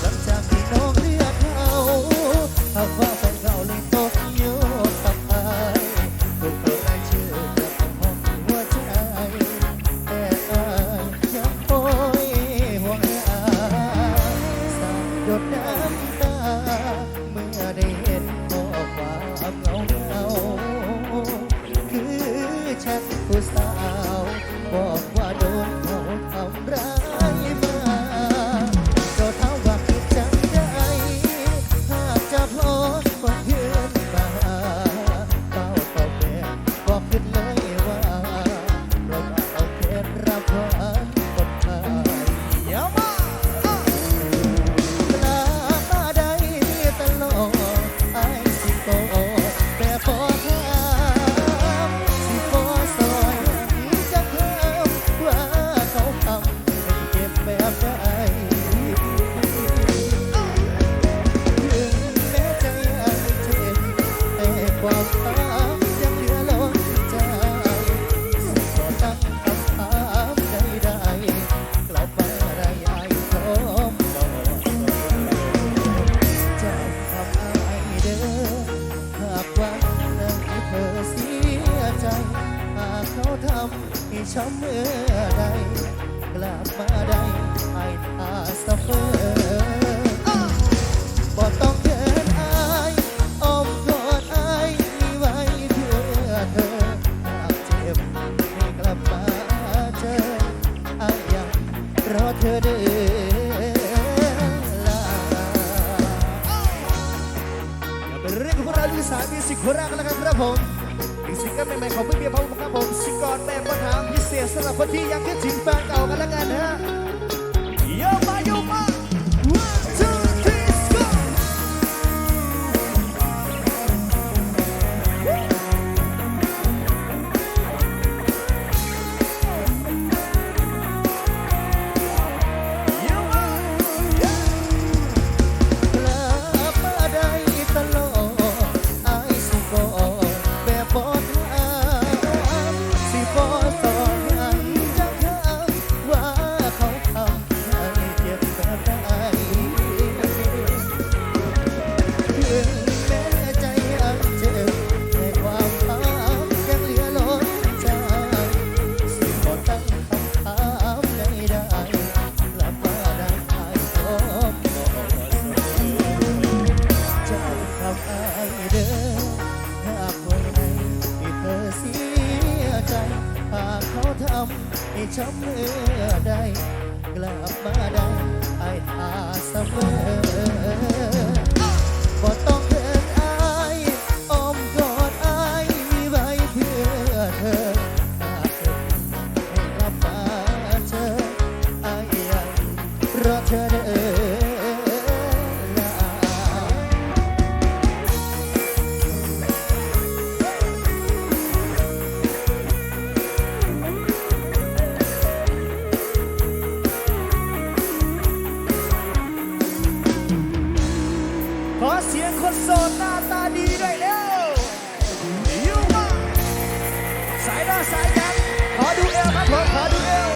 หลังจากที่น้องเลือกเขาหากว่าแฟนเก่าเลยตกอยู่กับอายถูกเอารายชื่อกับห้องหัวใจแต่อายยังคอยห่วงหาสาดหยดน้ำตา เมื่อได้เห็นข้อความเงาเงาคือแชทผู้สาว บอำให้ช้ำเมื่อใดกลับมาได้ไอ้อาสเฟอบ่ต้องเดินอายอ้อมกอดอายมีไว้เพื่อเธอหากเจ็บให้กลับมาเจออายังรอเธอเด้อลาอย่าเป็นเรื่องของพวกเราลูกสาวมิวสิกโคราชกันแล้วกันครับผมอีกซิงเกิลใสำหรับคนที่ยังคิดถึงแฟนเก่ากันแล้วกันนะฮะ ให้ช้ำเมื่อใดกลับมาได้ไอ้ทาเสมอ หน้าตาดีด้วยเร็วยูมาสายหน้าสายยังขอดู